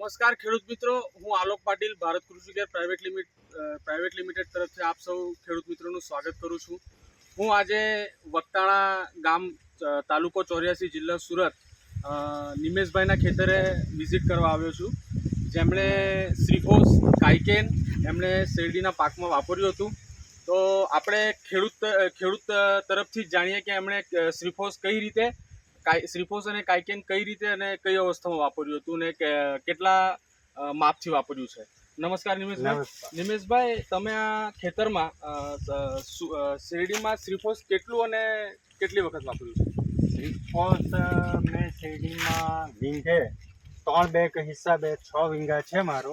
નમસ્કાર ખેડૂત મિત્રો, હું Alok Patil, Bharat Krishi care private limit private limited તરફથી આપ સૌ ખેડૂત મિત્રોનું સ્વાગત કરું છું. હું આજે વક્તાણા ગામ તાલુકો ચોર્યાસી જિલ્લો સુરત નિમેશભાઈના ખેતરે વિઝિટ કરવા આવ્યો છું. જેમણે શ્રીફોસ કાઇકેન એમણે શેરડીના પાકમાં વાપર્યું હતું. તો આપણે ખેડૂત ખેડૂત તરફથી જાણીએ કે એમણે શ્રીફોસ કઈ રીતે શ્રીફોસ અને કાયકેન કઈ રીતે અને કઈ અવસ્થામાં વાપર્યું હતું ને કેટલા માપથી વાપર્યું છે? નમસ્કાર નિમેશભાઈ. નિમેશભાઈ તમે આ ખેતરમાં શેરડીમાં શ્રીફોસ કેટલું અને કેટલી વખત વાપર્યું છે? શ્રીફોસ મેં શેરડીમાં વીંઘે ત્રણ બેગ હિસાબે છ વિંગા છે મારો.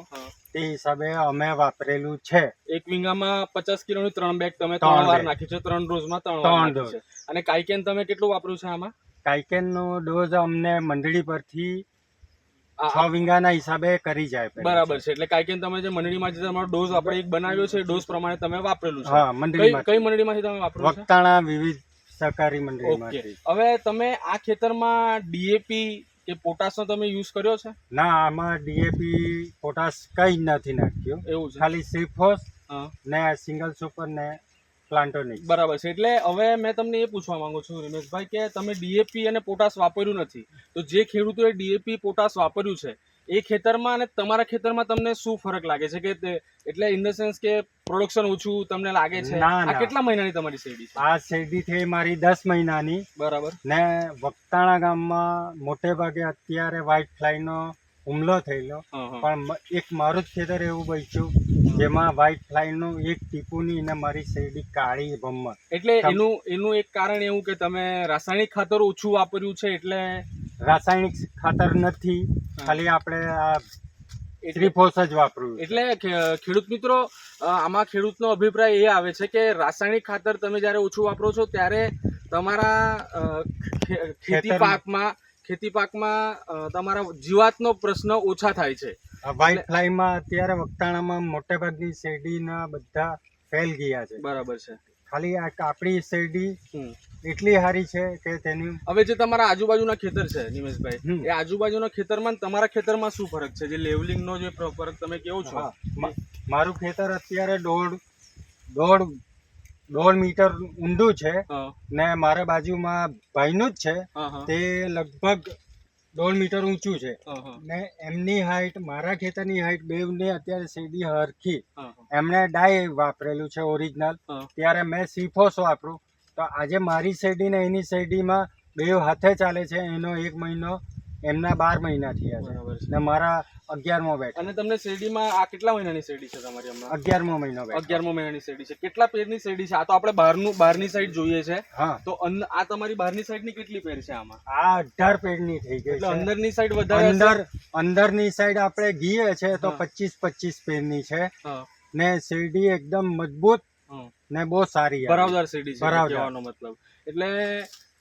તે હિસાબે અમે વાપરેલું છે. એક વીંગામાં પચાસ કિલોની ત્રણ બેગ તમે ત્રણ વાર નાખ્યું છે ત્રણ રોજમાં ત્રણ ત્રણ અને કાયકેન તમે કેટલું વાપર્યું છે આમાં? કાઇકેનનો ડોઝ અમને મંડળી પરથી છ વિંગાના હિસાબે કરી જાય બરાબર છે. એટલે કાયકેન તમે જે મંડળીમાં જે તમારો ડોઝ આપણે એક બનાવ્યો છે ડોઝ પ્રમાણે તમે વાપરેલું છે. હા મંડળીમાં. કઈ મંડળીમાંથી તમે વાપરો વક્તાણા વિવિધ સહકારી મંડળીમાંથી. હવે તમે આ ખેતરમાં ડીએપી કે પોટાશનો તમે યુઝ કર્યો છે? ના આમાં ડીએપી પોટાશ કઈ જ નથી નાખ્યું. એવું છે. ખાલી હા. ને સિંગલ સુપર ને પ્લાન્ટોનિક બરાબર છે. એટલે હવે મેં તમને એ પૂછવા માંગુ છું રમેશભાઈ કે તમે ડીએપી અને પોટાશ વાપર્યું નથી. તો જે ખેડૂતોએ ડીએપી પોટાશ વાપર્યું છે એ ખેતરમાં અને તમારા ખેતરમાં તમને શું ફરક લાગે છે? કે એટલે ઇન ધ સેન્સ કે પ્રોડક્શન ઓછું તમને લાગે છે? આ કેટલા મહિનાની તમારી શેરડી આ શેરડી થઈ મારી દસ મહિનાની. બરાબર. ને વક્તાણા ગામમાં મોટે ભાગે અત્યારે વ્હાઇટ ફ્લાયનો હુમલો થયેલો. પણ એક મારું જ ખેતર એવું બચ્યું જેમાં વ્હાઇટ ફ્લાયનું એક ટીપુની અને મારી શેરડી કાળી ભમ્મર. એટલે એનું એનું એક કારણ એવું કે તમે રાસાયણિક ખાતર ઓછું વાપર્યું છે એટલે રાસાયણિક ખાતર નથી ખાલી આપણે આ એટલે ત્રિફોસ જ વાપરવું એટલે ખેડૂત મિત્રો આમાં ખેડૂતનો અભિપ્રાય એ આવે છે કે રાસાયણિક ખાતર તમે જ્યારે ઓછું વાપરો છો ત્યારે તમારા ખેતી પાકમાં ખેતી પાકમાં તમારા જીવાતનો પ્રશ્ન ઓછા થાય છે. વ્હાઇટ ફ્લાયમાં અત્યારે વખતાણામાં મોટેભાગની શેરડીના બધા ફેલ ગયા છે. બરાબર છે. ખાલી આ આપણી શેરડી. એટલી સારી છે કે તેની હવે જે તમારા આજુબાજુના ખેતર છે નિમેશભાઈ. એ આજુબાજુના ખેતરમાં તમારા ખેતરમાં શું ફરક છે? જે લેવલિંગનો જે ફરક તમે કેવો છો? મારું ખેતર અત્યારે દોઢ દોઢ દોઢ મીટર ઊંડું છે ને મારા બાજુમાં ભાઈનું જ છે. તે લગભગ દોઢ મીટર ઊંચું છે. ને એમની હાઈટ મારા ખેતરની હાઈટ બેવને અત્યારે સીધી હરખી. એમણે ડાય વાપરેલું છે ઓરિજિનલ. ત્યારે મેં સીફોસ વાપરું. તો આજે મારી શેરડી ને એની શેરડીમાં બે હાથે ચાલે છે. એનો એક મહિનો એમના બાર મહિના થયા છે. ને મારા અગિયારમો બેઠ અને તમને શેરડીમાં આ કેટલા મહિનાની શેરડી છે તમારી હમણાં? અગિયારમો મહિનો અગિયારમો મહિનાની શેરડી છે. કેટલા પેરની શેરડી છે? આ તો આપણે બહારનું બહારની સાઈડ જોઈએ છે. હા. તો આ તમારી બહારની સાઈડની કેટલી પેર છે આમાં? આ અઢાર પેરની થઈ ગઈ એટલે અંદરની સાઈડ વધારે? અંદર અંદરની સાઈડ આપણે ગીએ છે તો પચીસ પચીસ પેરની છે. ને શેરડી એકદમ મજબૂત ને બહુ સારી બરાબર શેરડી છે. કહેવાનો મતલબ. એટલે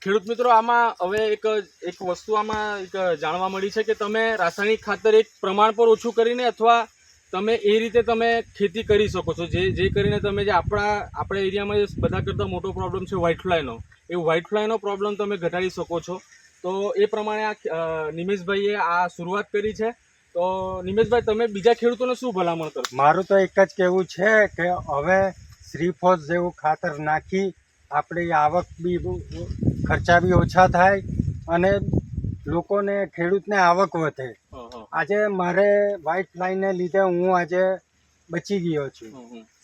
ખેડૂત મિત્રો, આમાં હવે એક એક વસ્તુ આમાં એક જાણવા મળી છે કે તમે રાસાયણિક ખાતર એક પ્રમાણ પર ઓછું કરીને અથવા તમે એ રીતે તમે ખેતી કરી શકો છો. જે જે કરીને તમે જે આપણા આપણા એરિયામાં બધા કરતાં મોટો પ્રોબ્લેમ છે વ્હાઇટ ફ્લાયનો એ વ્હાઇટ ફ્લાયનો પ્રોબ્લેમ તમે ઘટાડી શકો છો. તો એ પ્રમાણે આ નિમેશભાઈએ આ શરૂઆત કરી છે. તો નિમેશભાઈ, તમે બીજા ખેડૂતોને શું ભલામણ કરો મારું તો એક જ કહેવું છે કે હવે શ્રીફોસ જેવું ખાતર નાખી આપણી આવક બી ખર્ચા બી ઓછા થાય અને લોકોને ખેડૂતને આવક વધે. આજે મારે વ્હાઇટ લાઈનને લીધે હું આજે બચી ગયો છું.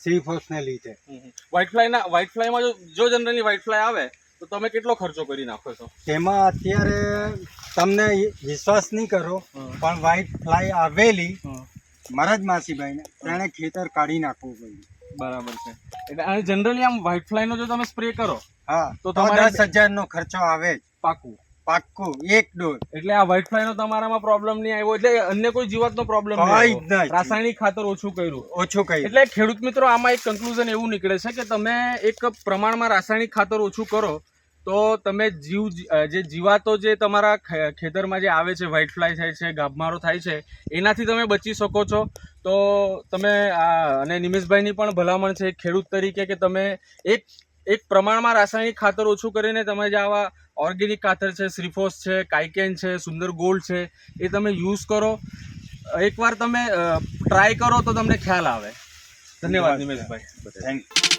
સી ફોર્સને લીધે. વ્હાઇટ ફ્લાયના વ્હાઇટ ફ્લાયમાં જો જો જનરલી વ્હાઇટ ફ્લાય આવે તો તમે કેટલો ખર્ચો કરી નાખો છો? તેમાં અત્યારે તમને વિશ્વાસ નહીં કરો પણ વ્હાઇટ ફ્લાય આવેલી મારા જ માસીભાઈને તેણે ખેતર કાઢી નાખવું પડ્યું. બરાબર છે. એટલે અને જનરલી આમ વ્હાઇટ ફ્લાયનો જો તમે સ્પ્રે કરો હા તો તમારે દસ હજારનો ખર્ચો આવે પાકું. પાક્કું એક ડોઝ. એટલે આ વ્હાઇટ ફ્લાયનો તમારામાં પ્રોબ્લેમ નહીં આવ્યો એટલે અન્ય કોઈ જીવાતનો પ્રોબ્લેમ કઈ નહીં નહીં. રાસાયણિક ખાતર ઓછું કર્યું. ઓછું કર્યું. એટલે ખેડૂત મિત્રો આમાં એક કન્ક્લુઝન એવું નીકળે છે કે તમે એક પ્રમાણમાં રાસાયણિક ખાતર ઓછું કરો તો તમે જીવ જે જીવાતો જે તમારા ખેતરમાં જે આવે છે વ્હાઇટ ફ્લાય થાય છે ગાભમારો થાય છે એનાથી તમે બચી શકો છો. તો તમે આ અને નિમેશભાઈની પણ ભલામણ છે ખેડૂત તરીકે કે તમે એક એક પ્રમાણમાં રાસાયણિક ખાતર ઓછું કરીને તમે જે આવા ઓર્ગેનિક ખાતર છે શ્રીફોસ છે કાઇકેન છે સુંદર ગોલ્ડ છે એ તમે યુઝ કરો. એકવાર તમે ટ્રાય કરો તો તમને ખ્યાલ આવે. ધન્યવાદ નિમેશભાઈ. થેન્ક